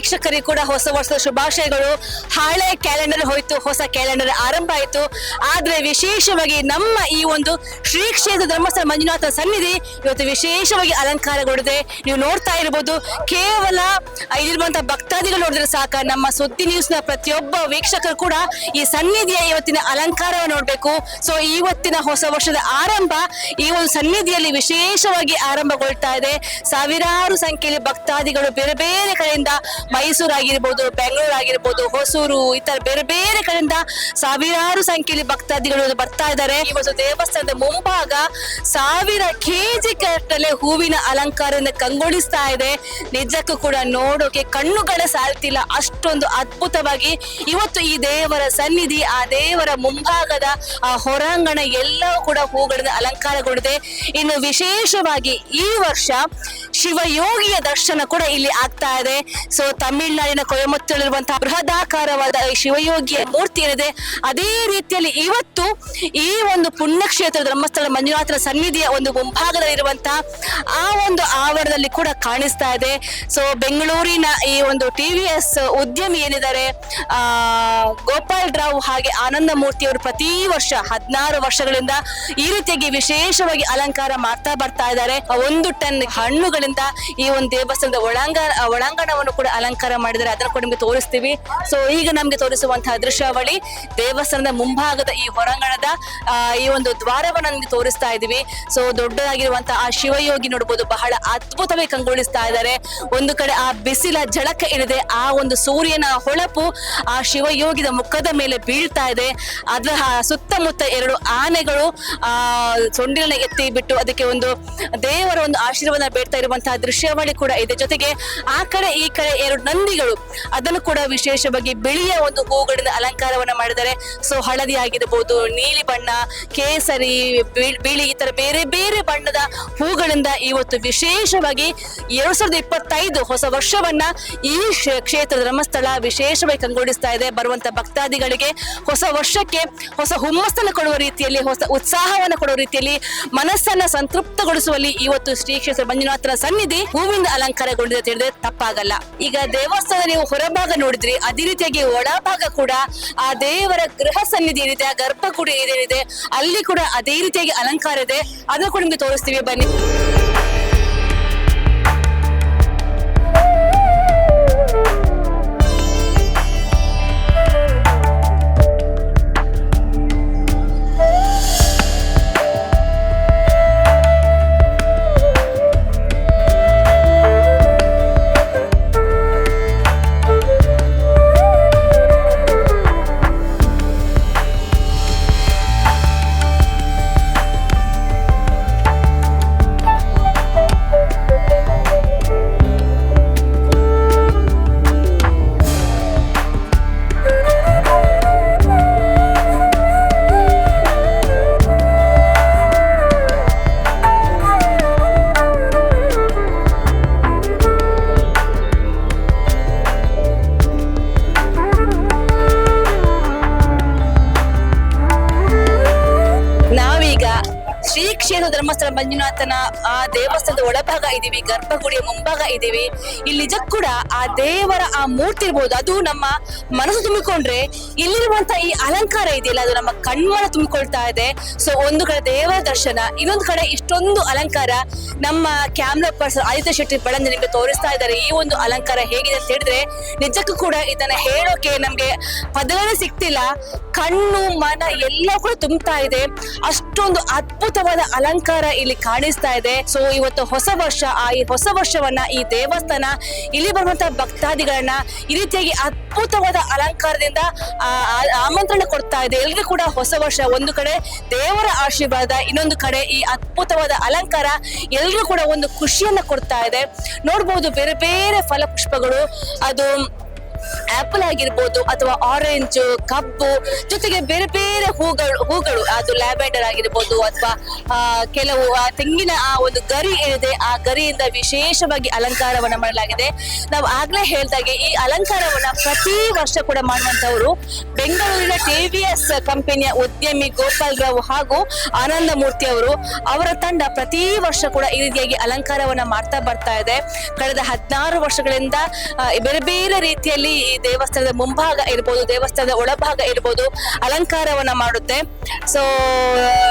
ವೀಕ್ಷಕರಿಗೂ ಕೂಡ ಹೊಸ ವರ್ಷದ ಶುಭಾಶಯಗಳು. ಹಳೆ ಕ್ಯಾಲೆಂಡರ್ ಹೋಯ್ತು, ಹೊಸ ಕ್ಯಾಲೆಂಡರ್ ಆರಂಭ ಆಯಿತು. ಆದ್ರೆ ವಿಶೇಷವಾಗಿ ನಮ್ಮ ಈ ಒಂದು ಶ್ರೀ ಕ್ಷೇತ್ರ ಧರ್ಮಸ್ಥಳ ಮಂಜುನಾಥ ಸನ್ನಿಧಿ ಇವತ್ತು ವಿಶೇಷವಾಗಿ ಅಲಂಕಾರಗೊಂಡಿದೆ. ನೀವು ನೋಡ್ತಾ ಇರ್ಬೋದು, ಕೇವಲ ಇಲ್ಲಿರುವಂತಹ ಭಕ್ತಾದಿಗಳು ನೋಡಿದ್ರೆ ಸಾಕ. ನಮ್ಮ ಸುದ್ದಿ ನ್ಯೂಸ್ನ ಪ್ರತಿಯೊಬ್ಬ ವೀಕ್ಷಕರು ಕೂಡ ಈ ಸನ್ನಿಧಿಯ ಇವತ್ತಿನ ಅಲಂಕಾರವನ್ನು ನೋಡಬೇಕು. ಸೊ ಇವತ್ತಿನ ಹೊಸ ವರ್ಷದ ಆರಂಭ ಈ ಒಂದು ಸನ್ನಿಧಿಯಲ್ಲಿ ವಿಶೇಷವಾಗಿ ಆರಂಭಗೊಳ್ತಾ ಇದೆ. ಸಾವಿರಾರು ಸಂಖ್ಯೆಯಲ್ಲಿ ಭಕ್ತಾದಿಗಳು ಬೇರೆ ಬೇರೆ ಕಡೆಯಿಂದ ಮೈಸೂರು ಆಗಿರ್ಬೋದು ಬೆಂಗಳೂರು ಆಗಿರ್ಬೋದು ಹೊಸೂರು ಇತರ ಬೇರೆ ಬೇರೆ ಕಡೆಯಿಂದ ಸಾವಿರಾರು ಸಂಖ್ಯೆಯಲ್ಲಿ ಭಕ್ತಾದಿಗಳು ಬರ್ತಾ ಇದ್ದಾರೆ. ಈ ಒಂದು ದೇವಸ್ಥಾನದ ಮುಂಭಾಗ ಸಾವಿರ ಕೆಜಿ ಕಟ್ಟಲೆ ಹೂವಿನ ಅಲಂಕಾರದಿಂದ ಕಂಗೊಳಿಸ್ತಾ ಇದೆ. ನಿಜಕ್ಕೂ ಕೂಡ ನೋಡೋಕೆ ಕಣ್ಣುಗಳ ಸಾಲ್ತಿಲ್ಲ. ಅಷ್ಟೊಂದು ಅದ್ಭುತವಾಗಿ ಇವತ್ತು ಈ ದೇವರ ಸನ್ನಿಧಿ, ಆ ದೇವರ ಮುಂಭಾಗದ, ಆ ಹೊರಾಂಗಣ ಎಲ್ಲವೂ ಕೂಡ ಹೂಗಳಿಂದ ಅಲಂಕಾರಗೊಂಡಿದೆ. ಇನ್ನು ವಿಶೇಷವಾಗಿ ಈ ವರ್ಷ ಶಿವಯೋಗಿಯ ದರ್ಶನ ಕೂಡ ಇಲ್ಲಿ ಆಗ್ತಾ ಇದೆ. ಸೊ ತಮಿಳುನಾಡಿನ ಕೊಯಮತ್ತೂರಲ್ಲಿರುವಂತಹ ಬೃಹದಾಕಾರವಾದ ಈ ಶಿವಯೋಗಿಯ ಮೂರ್ತಿ ಏನಿದೆ, ಅದೇ ರೀತಿಯಲ್ಲಿ ಇವತ್ತು ಈ ಒಂದು ಪುಣ್ಯಕ್ಷೇತ್ರ ಧರ್ಮಸ್ಥಳ ಮಂಜುನಾಥನ ಸನ್ನಿಧಿಯ ಒಂದು ಮುಂಭಾಗದಲ್ಲಿರುವಂತಹ ಆ ಒಂದು ಆವರಣದಲ್ಲಿ ಕೂಡ ಕಾಣಿಸ್ತಾ ಇದೆ. ಸೊ ಬೆಂಗಳೂರಿನ ಈ ಒಂದು ಟಿ ವಿ ಎಸ್ ಉದ್ಯಮಿ ಏನಿದ್ದಾರೆ, ಆ, ಗೋಪಾಲ್ ರಾವ್ ಹಾಗೆ ಆನಂದ ಮೂರ್ತಿಯವರು ಪ್ರತಿ ವರ್ಷ ಹದಿನಾರು ವರ್ಷಗಳಿಂದ ಈ ರೀತಿಯಾಗಿ ವಿಶೇಷವಾಗಿ ಅಲಂಕಾರ ಮಾಡ್ತಾ ಬರ್ತಾ ಇದ್ದಾರೆ. ಒಂದು ಟನ್ ಹಣ್ಣುಗಳಿಂದ ಈ ಒಂದು ದೇವಸ್ಥಾನದ ಒಳಾಂಗ, ಒಳಾಂಗಣವನ್ನು ಕೂಡ ಅಲಂಕಾರ ಮಾಡಿದ್ದಾರೆ ಅದನ್ನು ಕೂಡ ನಿಮಗೆ ತೋರಿಸ್ತೀವಿ. ಸೊ ಈಗ ನಮಗೆ ತೋರಿಸುವಂತಹ ದೃಶ್ಯಾವಳಿ ದೇವಸ್ಥಾನದ ಮುಂಭಾಗದ ಈ ಹೊರಾಂಗಣದ ಈ ಒಂದು ದ್ವಾರವನ್ನು ನಮಗೆ ತೋರಿಸ್ತಾ ಇದೀವಿ ಸೊ ದೊಡ್ಡದಾಗಿರುವಂತಹ ಆ ಶಿವಯೋಗಿ ನೋಡಬಹುದು ಬಹಳ ಅದ್ಭುತವಾಗಿ ಕಂಗೊಳಿಸ್ತಾ ಇದ್ದಾರೆ. ಒಂದು ಕಡೆ ಆ ಬಿಸಿಲ ಜಳಕ ಏನಿದೆ ಆ ಒಂದು ಸೂರ್ಯನ ಹೊಳಪು ಆ ಶಿವಯೋಗಿದ ಮುಖದ ಮೇಲೆ ಬೀಳ್ತಾ ಇದೆ. ಅದರ ಸುತ್ತಮುತ್ತ ಎರಡು ಆನೆಗಳು, ಆ, ಸೊಂಡಿಲನ್ನ ಎತ್ತಿ ಬಿಟ್ಟು ಅದಕ್ಕೆ ಒಂದು ದೇವರ ಒಂದು ಆಶೀರ್ವಾದ ಬೇಡ್ತಾ ಇರುವಂತಹ ದೃಶ್ಯಾವಳಿ ಕೂಡ ಇದೆ. ಜೊತೆಗೆ ಆ ಕಡೆ ಈ ಕಡೆ ಎರಡು ನಂದಿಗಳು ಅದನ್ನು ಕೂಡ ವಿಶೇಷವಾಗಿ ಬಿಳಿಯ ಒಂದು ಹೂಗಳಿಂದ ಅಲಂಕಾರವನ್ನ ಮಾಡಿದರೆ ಸೊ ಹಳದಿ ಆಗಿರಬಹುದು ನೀಲಿ ಬಣ್ಣ, ಕೇಸರಿ ಬಿಳಿ ಈ ತರ ಬೇರೆ ಬೇರೆ ಬಣ್ಣದ ಹೂಗಳಿಂದ ಇವತ್ತು ವಿಶೇಷವಾಗಿ ಎರಡ್ ಸಾವಿರದ ಇಪ್ಪತ್ತೈದು ಹೊಸ ವರ್ಷವನ್ನ ಈ ಕ್ಷೇ- ಕ್ಷೇತ್ರ ಧರ್ಮಸ್ಥಳ ವಿಶೇಷವಾಗಿ ಕಂಗೊಳಿಸ್ತಾ ಇದೆ. ಬರುವಂತ ಭಕ್ತಾದಿಗಳಿಗೆ ಹೊಸ ವರ್ಷಕ್ಕೆ ಹೊಸ ಹುಮ್ಮಸ್ಸನ್ನು ಕೊಡುವ ರೀತಿಯಲ್ಲಿ, ಹೊಸ ಉತ್ಸಾಹವನ್ನು ಕೊಡುವ ರೀತಿಯಲ್ಲಿ ಮನಸ್ಸನ್ನ ಸಂತೃಪ್ತಗೊಳಿಸುವಲ್ಲಿ ಇವತ್ತು ಶ್ರೀ ಕ್ಷೇತ್ರ ಮಂಜುನಾಥನ ಸನ್ನಿಧಿ ಹೂವಿಂದ ಅಲಂಕಾರಗೊಂಡಿದೆ ಅಂತ ಹೇಳಿದ್ರೆ ತಪ್ಪಾಗಲ್ಲ. ಈಗ ದೇವಸ್ಥಾನ ನೀವು ಹೊರಭಾಗ ನೋಡಿದ್ರಿ, ಅದೇ ರೀತಿಯಾಗಿ ಒಳಭಾಗ ಕೂಡ ಆ ದೇವರ ಗೃಹ ಸನ್ನಿಧಿ ಏನಿದೆ, ಆ ಗರ್ಭಗುಡಿ ಏನೇನಿದೆ ಅಲ್ಲಿ ಕೂಡ ಅದೇ ರೀತಿಯಾಗಿ ಅಲಂಕಾರ ಇದೆ. ಅದನ್ನು ಕೂಡ ನಿಮ್ಗೆ ತೋರಿಸ್ತೀವಿ. ಬನ್ನಿ. ಶ್ರೀ ಕ್ಷೇತ್ರ ಧರ್ಮಸ್ಥಳ ಮಂಜುನಾಥನ, ಆ ದೇವಸ್ಥಾನದ ಒಳಭಾಗ ಇದೀವಿ ಗರ್ಭಗುಡಿಯ ಮುಂಭಾಗ ಇದೀವಿ ಇಲ್ಲಿ ಕೂಡ ಆ ದೇವರ ಆ ಮೂರ್ತಿ ಇರ್ಬೋದು. ಅದು ನಮ್ಮ ಮನಸ್ಸು ತುಂಬಿಕೊಂಡ್ರೆ ಇಲ್ಲಿರುವಂತ ಈ ಅಲಂಕಾರ ಇದೆಯಲ್ಲ, ಅದು ನಮ್ಮ ಕಣ್ಮನ ತುಂಬಿಕೊಳ್ತಾ ಇದೆ. ಸೊ ಒಂದು ಕಡೆ ದೇವರ ದರ್ಶನ, ಇನ್ನೊಂದು ಕಡೆ ಇಷ್ಟೊಂದು ಅಲಂಕಾರ ನಮ್ಮ ಕ್ಯಾಮ್ರಾ ಪರ್ಸನ್ ಆದಿತ್ಯ ಶೆಟ್ಟಿ ಬಳಂದ ನಿಮಗೆ ತೋರಿಸ್ತಾ ಇದ್ದಾರೆ. ಈ ಒಂದು ಅಲಂಕಾರ ಹೇಗಿದೆ ಅಂತ ಹೇಳಿದ್ರೆ, ನಿಜಕ್ಕೂ ಕೂಡ ಇದನ್ನ ಹೇಳೋಕೆ ನಮ್ಗೆ ಪದಗಳೇ ಸಿಗ್ತಿಲ್ಲ. ಕಣ್ಣು, ಮನ ಎಲ್ಲ ಕೂಡ ತುಂಬ್ತಾ ಇದೆ. ಅಷ್ಟೊಂದು ಅದ್ಭುತವಾದ ಅಲಂಕಾರ ಇಲ್ಲಿ ಕಾಣಿಸ್ತಾ ಇದೆ. ಸೊ ಇವತ್ತು ಹೊಸ ವರ್ಷ, ಆ ಹೊಸ ವರ್ಷವನ್ನ ಈ ದೇವಸ್ಥಾನ, ಇಲ್ಲಿ ಬರುವಂತಹ ಭಕ್ತಾದಿಗಳನ್ನ ಈ ರೀತಿಯಾಗಿ ಅದ್ಭುತವಾದ ಅಲಂಕಾರದಿಂದ ಆಮಂತ್ರಣ ಕೊಡ್ತಾ ಇದೆ. ಎಲ್ರಿಗೂ ಕೂಡ ಹೊಸ ವರ್ಷ, ಒಂದು ಕಡೆ ದೇವರ ಆಶೀರ್ವಾದ, ಇನ್ನೊಂದು ಕಡೆ ಈ ಅದ್ಭುತವಾದ ಅಲಂಕಾರ ಎಲ್ರಿಗೂ ಕೂಡ ಒಂದು ಖುಷಿಯನ್ನ ಕೊಡ್ತಾ ಇದೆ. ನೋಡ್ಬೋದು, ಬೇರೆ ಬೇರೆ ಫಲಪುಷ್ಪಗಳು, ಅದು ಆಪಲ್ ಆಗಿರ್ಬೋದು ಅಥವಾ ಆರೆಂಜ್ ಕಬ್ಬು, ಜೊತೆಗೆ ಬೇರೆ ಬೇರೆ ಹೂಗಳು ಹೂಗಳು, ಅದು ಲ್ಯಾವೆಂಡರ್ ಆಗಿರ್ಬೋದು ಅಥವಾ ಕೆಲವು, ಆ, ತೆಂಗಿನ ಆ ಒಂದು ಗರಿ ಏನಿದೆ, ಆ ಗರಿಯಿಂದ ವಿಶೇಷವಾಗಿ ಅಲಂಕಾರವನ್ನ ಮಾಡಲಾಗಿದೆ. ನಾವು ಆಗ್ಲೇ ಹೇಳ್ದಾಗೆ ಈ ಅಲಂಕಾರವನ್ನ ಪ್ರತಿ ವರ್ಷ ಕೂಡ ಮಾಡುವಂತವರು ಬೆಂಗಳೂರಿನ ಟಿವಿಎಸ್ ಕಂಪನಿಯ ಉದ್ಯಮಿ ಗೋಪಾಲ್ ರಾವ್ ಹಾಗೂ ಆನಂದ ಮೂರ್ತಿ ಅವರು. ಅವರ ತಂಡ ಪ್ರತಿ ವರ್ಷ ಕೂಡ ಈ ರೀತಿಯಾಗಿ ಅಲಂಕಾರವನ್ನ ಮಾಡ್ತಾ ಬರ್ತಾ ಇದೆ. ಕಳೆದ ಹದಿನಾರು ವರ್ಷಗಳಿಂದ ಬೇರೆ ಬೇರೆ ರೀತಿಯಲ್ಲಿ ಈ ದೇವಸ್ಥಾನದ ಮುಂಭಾಗ ಇರ್ಬೋದು, ದೇವಸ್ಥಾನದ ಒಳಭಾಗ ಇರ್ಬೋದು, ಅಲಂಕಾರವನ್ನ ಮಾಡುತ್ತೆ. So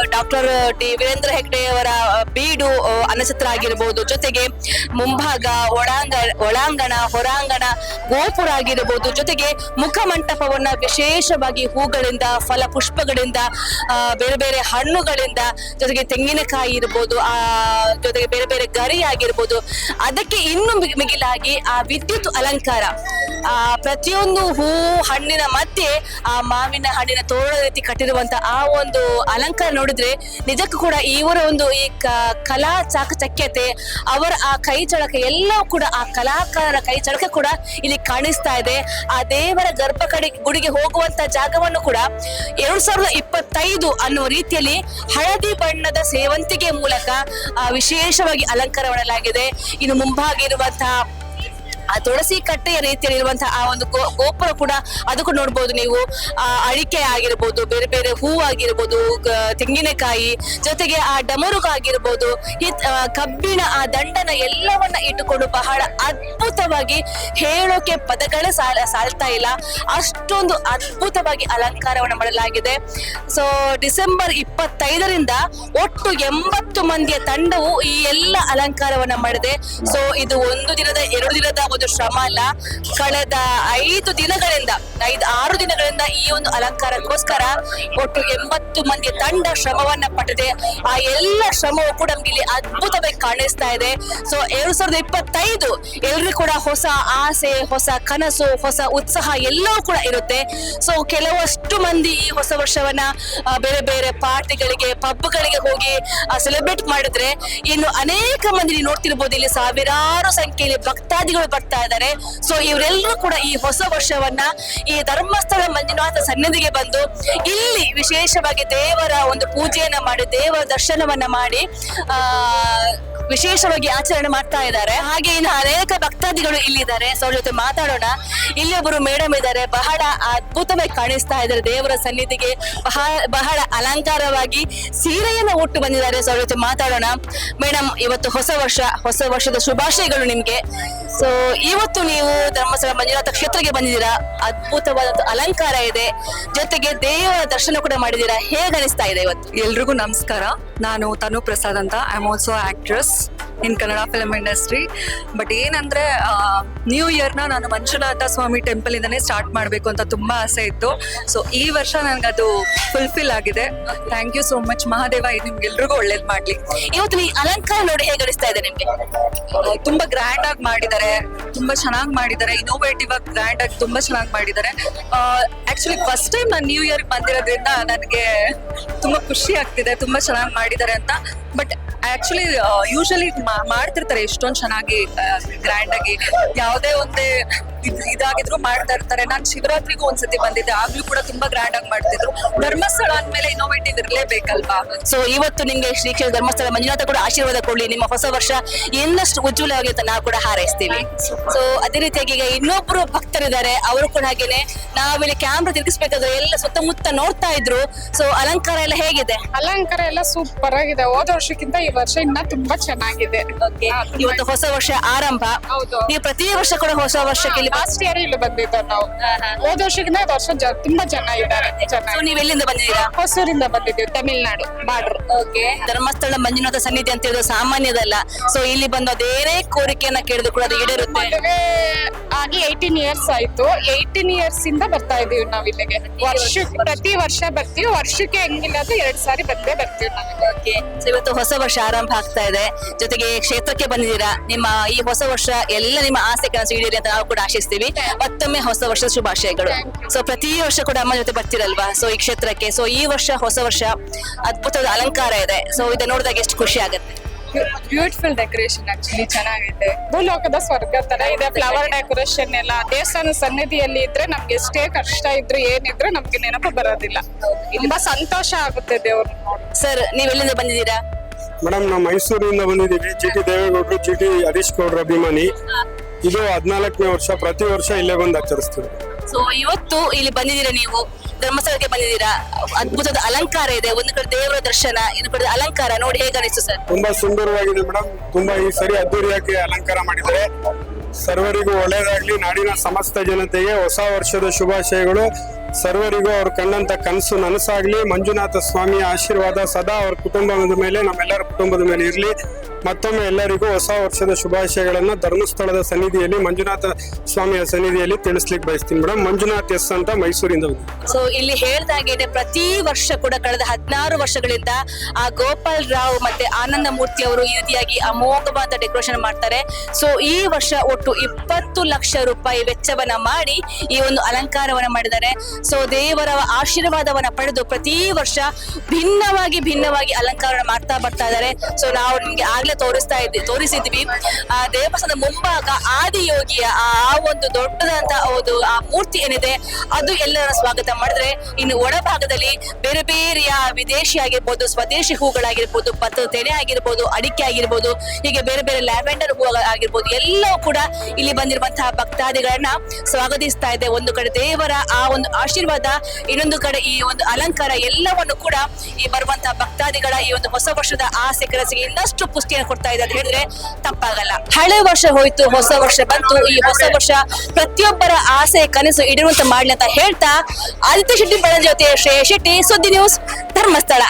doctor T Veerendra Heggade ಅವರ ಬೀಡು ಅನಸತ್ರ ಆಗಿರ್ಬೋದು ಜೊತೆಗೆ ಮುಂಭಾಗ, ಒಳಾಂಗ, ಒಳಾಂಗಣ, ಹೊರಾಂಗಣ, ಗೋಪುರ ಆಗಿರಬಹುದು ಜೊತೆಗೆ ಮುಖಮಂಟಪವನ್ನ ವಿಶೇಷವಾಗಿ ಹೂಗಳಿಂದ, ಫಲ ಪುಷ್ಪಗಳಿಂದ ಬೇರೆ ಬೇರೆ ಹಣ್ಣುಗಳಿಂದ, ಜೊತೆಗೆ ತೆಂಗಿನಕಾಯಿ ಇರ್ಬೋದು, ಆ, ಜೊತೆಗೆ ಬೇರೆ ಬೇರೆ ಗರಿ ಆಗಿರ್ಬೋದು. ಅದಕ್ಕೆ ಇನ್ನು ಮಿಗಿ- ಮಿಗಿಲಾಗಿ ಆ ವಿದ್ಯುತ್ ಅಲಂಕಾರ. ಆ ಪ್ರತಿಯೊಂದು ಹೂ ಹಣ್ಣಿನ ಮಧ್ಯೆ ಆ ಮಾವಿನ ಹಣ್ಣಿನ ತೋರಣ ರೀತಿ ಕಟ್ಟಿರುವಂತ ಆ ಒಂದು ಅಲಂಕಾರ ನೋಡಿದ್ರೆ ನಿಜಕ್ಕೂ ಕೂಡ ಇವರ ಒಂದು ಈ ಕಲಾ ಚಾಕಚಕ್ಯತೆ ಅವರ ಆ ಕೈ ಚಳಕ ಎಲ್ಲವೂ ಕೂಡ ಆ ಕಲಾಕಾರರ ಕೈ ಚಳಕ ಕೂಡ ಇಲ್ಲಿ ಕಾಣಿಸ್ತಾ ಇದೆ. ಆ ದೇವರ ಗರ್ಭ ಕಡೆ ಗುಡಿಗೆ ಹೋಗುವಂತ ಜಾಗವನ್ನು ಕೂಡ ಎರಡ್ ಸಾವಿರದ ಇಪ್ಪತ್ತೈದು ಅನ್ನುವ ರೀತಿಯಲ್ಲಿ ಹಳದಿ ಬಣ್ಣದ ಸೇವಂತಿಗೆ ಮೂಲಕ ಆ, ವಿಶೇಷವಾಗಿ ಅಲಂಕಾರ ಮಾಡಲಾಗಿದೆ ಇನ್ನು ಮುಂಭಾಗ ಇರುವಂತಹ ಆ ತುಳಸಿ ಕಟ್ಟೆಯ ರೀತಿಯಲ್ಲಿ ಇರುವಂತಹ ಆ ಒಂದು ಗೋಪುರ ಕೂಡ ಅದಕ್ಕೂ ನೋಡ್ಬೋದು ನೀವು. ಆ ಅಡಿಕೆ ಆಗಿರ್ಬೋದು ಬೇರೆ ಬೇರೆ ಹೂ ಆಗಿರ್ಬೋದು ತೆಂಗಿನಕಾಯಿ ಜೊತೆಗೆ ಆ ಡಮರುಗ ಆಗಿರ್ಬೋದು ಈ ಆ, ಕಬ್ಬಿಣ ಆ ದಂಡನ ಎಲ್ಲವನ್ನ ಇಟ್ಟುಕೊಂಡು ಬಹಳ ಅದ್ಭುತವಾಗಿ ಹೇಳೋಕೆ ಪದಗಳೇ ಸಾಲ ಸಾಲ್ತಾ ಇಲ್ಲ. ಅಷ್ಟೊಂದು ಅದ್ಭುತವಾಗಿ ಅಲಂಕಾರವನ್ನು ಮಾಡಲಾಗಿದೆ. ಸೊ ಡಿಸೆಂಬರ್ ಇಪ್ಪತ್ತೈದರಿಂದ ಒಟ್ಟು ಎಂಬತ್ತು ಮಂದಿಯ ತಂಡವು ಈ ಎಲ್ಲ ಅಲಂಕಾರವನ್ನ ಮಾಡಿದೆ. ಸೊ ಇದು ಒಂದು ದಿನದ ಎರಡು ದಿನದ ಒಂದು ಶ್ರಮ ಅಲ್ಲ ಕಳೆದ ಐದು ದಿನಗಳಿಂದ, ಐದು ಆರು ದಿನಗಳಿಂದ ಈ ಒಂದು ಅಲಂಕಾರಕ್ಕೋಸ್ಕರ ಒಟ್ಟು ಎಂಬತ್ತು ಮಂದಿ ತಂಡ ಶ್ರಮವನ್ನ ಪಟ್ಟಿದೆ ಆ ಎಲ್ಲ ಶ್ರಮವು ಕೂಡ ನಮ್ಗೆ ಇಲ್ಲಿ ಅದ್ಭುತವಾಗಿ ಕಾಣಿಸ್ತಾ ಇದೆ. ಸೊ ಎರಡ್ ಸಾವಿರದ ಇಪ್ಪತ್ತೈದು ಎಲ್ರಿಗೂ ಕೂಡ ಹೊಸ ಆಸೆ, ಹೊಸ ಕನಸು, ಹೊಸ ಉತ್ಸಾಹ ಎಲ್ಲವೂ ಕೂಡ ಇರುತ್ತೆ. ಸೊ ಕೆಲವಷ್ಟು ಮಂದಿ ಈ ಹೊಸ ವರ್ಷವನ್ನ ಬೇರೆ ಬೇರೆ ಪಾರ್ಟಿಗಳಿಗೆ, ಪಬ್ಗಳಿಗೆ ಹೋಗಿ ಸೆಲೆಬ್ರೇಟ್ ಮಾಡಿದ್ರೆ ಇನ್ನು ಅನೇಕ ಮಂದಿ ನೋಡ್ತಿರ್ಬೋದು, ಇಲ್ಲಿ ಸಾವಿರಾರು ಸಂಖ್ಯೆಯಲ್ಲಿ ಭಕ್ತಾದಿಗಳು ಬರ್ತಾ ಇದ್ದಾರೆ. ಸೊ ಇವರೆಲ್ಲರೂ ಕೂಡ ಈ ಹೊಸ ವರ್ಷವನ್ನ ಈ ಧರ್ಮಸ್ಥಳ ಮಂಜುನಾಥ ಸನ್ನಿಧಿಗೆ ಬಂದು ಇಲ್ಲಿ ವಿಶೇಷವಾಗಿ ದೇವರ ಒಂದು ಪೂಜೆಯನ್ನ ಮಾಡಿ, ದೇವರ ದರ್ಶನವನ್ನ ಮಾಡಿ, ಆ ವಿಶೇಷವಾಗಿ ಆಚರಣೆ ಮಾಡ್ತಾ ಇದ್ದಾರೆ. ಹಾಗೆ ಇನ್ನು ಅನೇಕ ಭಕ್ತಾದಿಗಳು ಇಲ್ಲಿದ್ದಾರೆ. ಸೊ, ಅವ್ರ ಜೊತೆ ಮಾತಾಡೋಣ. ಇಲ್ಲಿ ಒಬ್ಬರು ಮೇಡಮ್ ಇದ್ದಾರೆ. ಬಹಳ ಅದ್ಭುತವಾಗಿ ಕಾಣಿಸ್ತಾ ಇದ್ದಾರೆ ದೇವರ ಸನ್ನಿಧಿಗೆ. ಬಹಳ ಬಹಳ ಅಲಂಕಾರವಾಗಿ ಸೀರೆಯನ್ನು ಉಟ್ಟು ಬಂದಿದ್ದಾರೆ. ಸೊ, ಅವ್ರ ಜೊತೆ ಮಾತಾಡೋಣ. ಮೇಡಮ್ ಇವತ್ತು ಹೊಸ ವರ್ಷ, ಹೊಸ ವರ್ಷದ ಶುಭಾಶಯಗಳು ನಿಮ್ಗೆ. ಸೊ, ಇವತ್ತು ನೀವು ಧರ್ಮಸ್ಥಳ ಮಂಜುನಾಥ ಕ್ಷೇತ್ರಕ್ಕೆ ಬಂದಿದ್ದೀರಾ. ಅದ್ಭುತವಾದ ಅಲಂಕಾರ ಇದೆ. ಜೊತೆಗೆ ದೇವರ ದರ್ಶನ ಕೂಡ ಮಾಡಿದೀರಾ ಹೇಗೆ ಅನಿಸ್ತಾ ಇದೆ ಇವತ್ತು? ಎಲ್ರಿಗೂ ನಮಸ್ಕಾರ. ನಾನು ತನು ಪ್ರಸಾದ್ ಅಂತ. I am also actress in Kannada film industry but ಏನಂದ್ರೆ ನ್ಯೂ ಇಯರ್ನ ನಾನು ಮಂಜುನಾಥ ಸ್ವಾಮಿ ಟೆಂಪಲ್ ಇಂದನೇ ಸ್ಟಾರ್ಟ್ ಮಾಡಬೇಕು ಅಂತ ತುಂಬಾ ಆಸೆ ಇತ್ತು. ಸೊ ಈ ವರ್ಷ ನನಗದು ಫುಲ್ಫಿಲ್ ಆಗಿದೆ. Thank you so much Mahadeva ನಿಮ್ಗೆಲ್ರಿಗೂ ಒಳ್ಳೇದು ಮಾಡ್ಲಿ. ಇವತ್ತು ಈ ಅಲಂಕಾರ ನೋಡಿ ಹೇಗೆ ಅನಿಸ್ತಾ ಇದೆ ನಿಮ್ಗೆ? ತುಂಬಾ ಗ್ರ್ಯಾಂಡ್ ಆಗಿ ಮಾಡಿದ್ದಾರೆ. ತುಂಬಾ ಚೆನ್ನಾಗಿ ಮಾಡಿದ್ದಾರೆ. ಇನೋವೇಟಿವ್ ಆಗಿ ಗ್ರ್ಯಾಂಡ್ ಆಗಿ ತುಂಬಾ ಚೆನ್ನಾಗಿ ಮಾಡಿದ್ದಾರೆ. ಆಕ್ಚುಲಿ ಫಸ್ಟ್ ಟೈಮ್ ನಾನು ನ್ಯೂ ಇಯರ್ ಬಂದಿರೋದ್ರಿಂದ ನನಗೆ ತುಂಬಾ ಖುಷಿ ಆಗ್ತಿದೆ. ತುಂಬಾ ಚೆನ್ನಾಗಿ ಮಾಡಿದ್ದಾರೆ ಅಂತ. ಬಟ್ ಆಕ್ಚುಲಿ ಯೂಶಲಿ ಮಾಡ್ತಿರ್ತಾರೆ. ಎಷ್ಟೊಂದ್ ಚೆನ್ನಾಗಿ ಗ್ರ್ಯಾಂಡ್ ಆಗಿ. ಯಾವುದೇ ಒಂದೇ ಇದಾಗಿದ್ರು ಮಾಡ್ತಾ ಇರ್ತಾರೆ. ನಾನು ಶಿವರಾತ್ರಿಗೂ ಒಂದ್ಸತಿ ಬಂದಿದ್ದೆ. ಆಗ್ಲೂ ಕೂಡ ತುಂಬಾ ಗ್ರ್ಯಾಂಡ್ ಆಗಿ ಮಾಡ್ತಿದ್ರು. ಧರ್ಮಸ್ಥಳ ಅಂದ್ಮೇಲೆ ಇನೋವೇಟಿವ್ ಇರ್ಲೇಬೇಕಲ್ವಾ? ಸೊ ಇವತ್ತು ನಿಮ್ಗೆ ಶ್ರೀ ಕ್ಷೇತ್ರ ಧರ್ಮಸ್ಥಳ ಮಂಜುನಾಥ ಕೂಡ ಆಶೀರ್ವಾದ ಕೊಡ್ಲಿ. ನಿಮ್ಮ ಹೊಸ ವರ್ಷ ಇನ್ನಷ್ಟು ಉಜ್ವಲವಾಗಿ ಅಂತ ನಾವು ಕೂಡ ಹಾರೈಸ್ತೀವಿ. ಸೊ ಅದೇ ರೀತಿಯಾಗಿ ಈಗ ಇನ್ನೊಬ್ರು ಭಕ್ತರಿದ್ದಾರೆ. ಅವರು ಕೂಡ ಹಾಗೇನೆ ನಾವಿಲ್ಲಿ ಕ್ಯಾಮ್ರಾ ತಿರುಗಿಸ್ಬೇಕಾದ್ರೆ ಎಲ್ಲ ಸುತ್ತಮುತ್ತ ನೋಡ್ತಾ ಇದ್ರು. ಸೊ ಅಲಂಕಾರ ಎಲ್ಲ ಹೇಗಿದೆ? ಅಲಂಕಾರ ಎಲ್ಲ ಸೂಪರ್ ಆಗಿದೆ. ಹೋದ ವರ್ಷಕ್ಕಿಂತ ಈ ವರ್ಷ ಇನ್ನ ತುಂಬಾ ಚೆನ್ನಾಗಿದೆ. ಇವತ್ತು ಹೊಸ ವರ್ಷ ಆರಂಭ. ಹೌದು. ನೀವು ಪ್ರತಿ ವರ್ಷ ಕೂಡ ಹೊಸ ವರ್ಷಕ್ಕೆ ಇಲ್ಲಿ ಲಾಸ್ಟ್ ಇಯರ್ ಇಲ್ಲಿ ಬಂದಿದ್ದೋ ನಾವು. ಹೋದ ವರ್ಷಕ್ಕಿಂತ ವರ್ಷ ಜ- ತುಂಬಾ ಜನ ಇದ್ದಾರೆ. ಸೊ ಚೆನ್ನಾಗಿ ನೀವು ಎಲ್ಲಿಂದ ಬಂದಿದ್ದೀರಾ? ಹೊಸೂರಿಂದ ಬಂದಿದ್ದೀವಿ ತಮಿಳ್ನಾಡು ಬಾರ್ಡರ್. ಓಕೆ. ಧರ್ಮಸ್ಥಳ ಮಂಜುನಾಥ ಸನ್ನಿಧಿ ಅಂತ ಹೇಳೋದು ಸಾಮಾನ್ಯದಲ್ಲ. ಸೊ ಇಲ್ಲಿ ಬಂದು ಅದೇನೇ ಕೋರಿಕೆಯನ್ನ ಕೇಳಿದ್ರು ಕೂಡ ಅದು ಈಡೇರುತ್ತೆ? ಮದುವೆ ಆಗಿ ಏಯ್ಟೀನ್ ಇಯರ್ಸ್ ಆಯ್ತು. ಏಯ್ಟೀನ್ ಇಯರ್ಸ್ ಇಂದ ಬರ್ತಾ ಇದೀವಿ ನಾವ್ ಇಲ್ಲಿಗೆ. ವರ್ಷ. ಪ್ರತಿ ವರ್ಷ ಬರ್ತೀವಿ. ವರ್ಷಕ್ಕೆ ಹೆಂಗಿಲ್ಲ ಅಂದ್ರೆ ಎರಡ್ ಸಾರಿ ಬಂದೇ ಬರ್ತೀವಿ ನಾವಿಲ್ಲಿ ಸೊ ಇವತ್ತು ಹೊಸ ವರ್ಷ ಆರಂಭ ಆಗ್ತಾ ಇದೆ. ಜೊತೆಗೆ ಕ್ಷೇತ್ರಕ್ಕೆ ಬಂದಿದ್ದೀರಾ. ನಿಮ್ಮ ಈ ಹೊಸ ವರ್ಷ ಎಲ್ಲ ನಿಮ್ಮ ಆಸೆ ಕನಸು ಈಡೇರಿ ಅಂತ ನಾವು ಕೂಡ ಆಶಿಸ್ತೀವಿ ಮತ್ತೊಮ್ಮೆ ಹೊಸ ವರ್ಷದ ಶುಭಾಶಯಗಳು. ಸೊ ಪ್ರತಿ ವರ್ಷ ಕೂಡ ಅಮ್ಮ ಜೊತೆ ಬರ್ತಿರಲ್ವಾ? ಸೊ ಈ ಕ್ಷೇತ್ರಕ್ಕೆ. ಸೊ ಈ ವರ್ಷ ಹೊಸ ವರ್ಷ ಅದ್ಭುತವಾದ ಅಲಂಕಾರ ಇದೆ. ಸೊ ಇದನ್ನ ನೋಡಿದಾಗ ಎಷ್ಟು ಖುಷಿ ಆಗುತ್ತೆ. ಬ್ಯೂಟಿಫುಲ್ ಡೆಕೋರೇಷನ್ ಆಕ್ಚುಲಿ ಚೆನ್ನಾಗಿದೆ ಭೂಲೋಕದ ಸ್ವರ್ಗ ತರ ಇದೆ. ಫ್ಲವರ್ ಡೆಕೋರೇಷನ್ ಎಲ್ಲ. ದೇವಸ್ಥಾನ ಸನ್ನಿಧಿಯಲ್ಲಿ ಇದ್ರೆ ನಮ್ಗೆ ಎಷ್ಟೇ ಕಷ್ಟ ಇದ್ರು ಏನಿದ್ರು ನಮ್ಗೆ ನೆನಪು ಬರೋದಿಲ್ಲ. ತುಂಬಾ ಸಂತೋಷ ಆಗುತ್ತೆ ದೇವ್ರು ನೋಡಿ. ಸರ್ ನೀವ್ ಎಲ್ಲಿಂದ ಬಂದಿದ್ದೀರಾ? ಮೇಡಮ್ ನಾವು ಮೈಸೂರಿಂದ ಬಂದಿದ್ದೀವಿ. ಜಿ ಟಿ ದೇವೇಗೌಡರು ಜಿ ಟಿ ಹರೀಶ್ ಗೌಡ್ರ ಅಭಿಮಾನಿ. ಇದು ಹದಿನಾಲ್ಕನೇ ವರ್ಷ ಪ್ರತಿ ವರ್ಷ ಇಲ್ಲೇ ಬಂದು ಆಚರಿಸ್ತೀವಿ. ಸೊ ಇವತ್ತು ಇಲ್ಲಿ ಬಂದಿದ್ದೀರಾ ನೀವು? ಧರ್ಮಸ್ಥಳಕ್ಕೆ ಬಂದಿದ್ದೀರಾ? ಅದ್ಭುತದ ಅಲಂಕಾರ ಇದೆ. ಒಂದು ಕಡೆ ದೇವರ ದರ್ಶನ ಇನ್ನು ಕಡೆ ಅಲಂಕಾರ. ನೋಡಿ ಹೇಗೆ ಅನಿಸ್ತು ಸರ್? ತುಂಬಾ ಸುಂದರವಾಗಿದೆ ಮೇಡಮ್ ತುಂಬಾ ಈ ಸರಿ ಅದ್ದೂರಿಯಾಗಿ ಅಲಂಕಾರ ಮಾಡಿದ್ದಾರೆ. ಸರ್ವರಿಗೂ ಒಳ್ಳೇದಾಗ್ಲಿ ನಾಡಿನ ಸಮಸ್ತ ಜನತೆಗೆ ಹೊಸ ವರ್ಷದ ಶುಭಾಶಯಗಳು. ಸರ್ವರಿಗೂ ಅವ್ರು ಕಂಡಂತ ಕನಸು ನನಸಾಗ್ಲಿ. ಮಂಜುನಾಥ ಸ್ವಾಮಿಯ ಆಶೀರ್ವಾದ ಸದಾ ಅವ್ರ ಕುಟುಂಬದ ಮೇಲೆ ನಮ್ಮೆಲ್ಲರ ಕುಟುಂಬದ ಮೇಲೆ ಇರಲಿ. ಮತ್ತೊಮ್ಮೆ ಎಲ್ಲರಿಗೂ ಹೊಸ ವರ್ಷದ ಶುಭಾಶಯಗಳನ್ನ ಧರ್ಮಸ್ಥಳದ ಸನ್ನಿಧಿಯಲ್ಲಿ, ಮಂಜುನಾಥ ಸ್ವಾಮಿಯ ಸನ್ನಿಧಿಯಲ್ಲಿ ತಿಳಿಸ್ಲಿಕ್ಕೆ ಬಯಸ್ತೀನಿ ಮೇಡಮ್ ಮಂಜುನಾಥ್ ಎಸ್ ಅಂತ ಮೈಸೂರಿಂದ. ಸೊ ಇಲ್ಲಿ ಹೇಳ್ದಾಗೇನೆ ಪ್ರತಿ ವರ್ಷ ಕೂಡ ಕಳೆದ ಹದಿನಾರು ವರ್ಷಗಳಿಂದ ಆ ಗೋಪಾಲ್ ರಾವ್ ಮತ್ತೆ ಆನಂದ ಮೂರ್ತಿ ಅವರು ಈ ರೀತಿಯಾಗಿ ಅಮೋಘವಾದ ಡೆಕೋರೇಷನ್ ಮಾಡ್ತಾರೆ. ಸೊ ಈ ವರ್ಷ ಒಟ್ಟು ಇಪ್ಪತ್ತು ಲಕ್ಷ ರೂಪಾಯಿ ವೆಚ್ಚವನ್ನ ಮಾಡಿ ಈ ಒಂದು ಅಲಂಕಾರವನ್ನ ಮಾಡಿದ್ದಾರೆ. ಸೊ ದೇವರ ಆಶೀರ್ವಾದವನ್ನ ಪಡೆದು ಪ್ರತಿ ವರ್ಷ ಭಿನ್ನವಾಗಿ ಭಿನ್ನವಾಗಿ ಅಲಂಕಾರ ಮಾಡ್ತಾ ಬರ್ತಾ ಇದ್ದಾರೆ. ಸೊ ನಾವು ನಿಮ್ಗೆ ಆಗ್ಲೇ ತೋರಿಸ್ತಾ ಇದ್ವಿ ತೋರಿಸಿದ್ವಿ. ಆ ದೇವಸ್ಥಾನದ ಮುಂಭಾಗ ಆದಿಯೋಗಿಯ ಆ ಒಂದು ದೊಡ್ಡದಂತ ಒಂದು, ಆ ಮೂರ್ತಿ ಏನಿದೆ, ಅದು ಎಲ್ಲರ ಸ್ವಾಗತ ಮಾಡಿದ್ರೆ, ಇನ್ನು ಒಳಭಾಗದಲ್ಲಿ ಬೇರೆ ಬೇರೆಯ ವಿದೇಶಿ ಆಗಿರ್ಬೋದು ಸ್ವದೇಶಿ ಹೂಗಳಾಗಿರ್ಬೋದು ಭತ್ತದ ತೆನೆ ಆಗಿರ್ಬೋದು, ಅಡಿಕೆ ಆಗಿರ್ಬೋದು, ಹೀಗೆ ಬೇರೆ ಬೇರೆ ಲ್ಯಾವೆಂಡರ್ ಹೂ ಆಗಿರ್ಬೋದು, ಎಲ್ಲವೂ ಕೂಡ ಇಲ್ಲಿ ಬಂದಿರುವಂತಹ ಭಕ್ತಾದಿಗಳನ್ನ ಸ್ವಾಗತಿಸ್ತಾ ಇದೆ. ಒಂದು ಕಡೆ ದೇವರ ಆ ಒಂದು ಆಶೀರ್ವಾದ, ಇನ್ನೊಂದು ಕಡೆ ಈ ಒಂದು ಅಲಂಕಾರ ಎಲ್ಲವನ್ನು ಕೂಡ ಈ ಬರುವಂತಹ ಭಕ್ತಾದಿಗಳ ಈ ಒಂದು ಹೊಸ ವರ್ಷದ ಆಸೆ, ಕನಸಿಗೆ ಇನ್ನಷ್ಟು ಪುಷ್ಟಿಯನ್ನು ಕೊಡ್ತಾ ಇದೆ ಅಂತ ಹೇಳಿದ್ರೆ ತಪ್ಪಾಗಲ್ಲ. ಹಳೆ ವರ್ಷ ಹೋಯ್ತು, ಹೊಸ ವರ್ಷ ಬಂತು. ಈ ಹೊಸ ವರ್ಷ ಪ್ರತಿಯೊಬ್ಬರ ಆಸೆ, ಕನಸು ಇಡುವಂತ ಮಾಡ್ಲಿ ಅಂತ ಹೇಳ್ತಾ ಆದಿತ್ಯ ಶೆಟ್ಟಿ ಬಳ ಜೊತೆ ಶ್ರೇಯ ಶೆಟ್ಟಿ ಸುದ್ದಿ ನ್ಯೂಸ್ ಧರ್ಮಸ್ಥಳ.